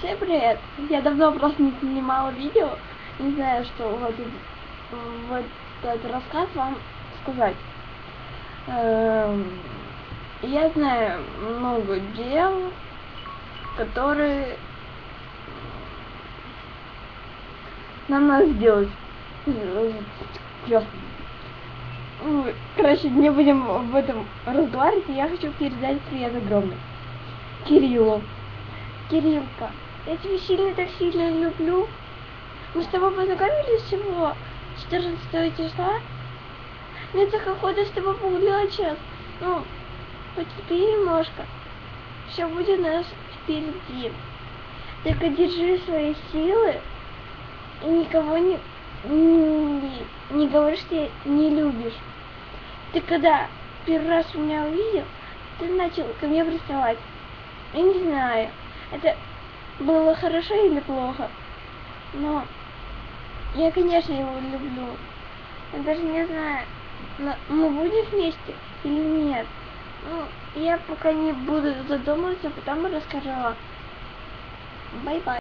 Всем привет! Я давно просто не снимала видео, не знаю, что в этот, в этот рассказ вам сказать. Эм, Я знаю много дел, которые нам надо сделать. Ну, Короче, не будем об этом разговаривать, я хочу передать привет огромный. Кириллу. Кириллка, я тебя сильно так сильно люблю. Мы с тобой познакомились всего 14 числа. Мне так охота с тобой погулять сейчас. Ну, потерпи немножко. Все будет у нас впереди. Только держи свои силы и никого не, не, не говори, что не любишь. Ты когда первый раз меня увидел, ты начал ко мне приставать. Я не знаю, это было хорошо или плохо, но я, конечно, его люблю. Я даже не знаю, мы будем вместе или нет. Ну, я пока не буду задумываться, потом расскажу вам. Бай-бай.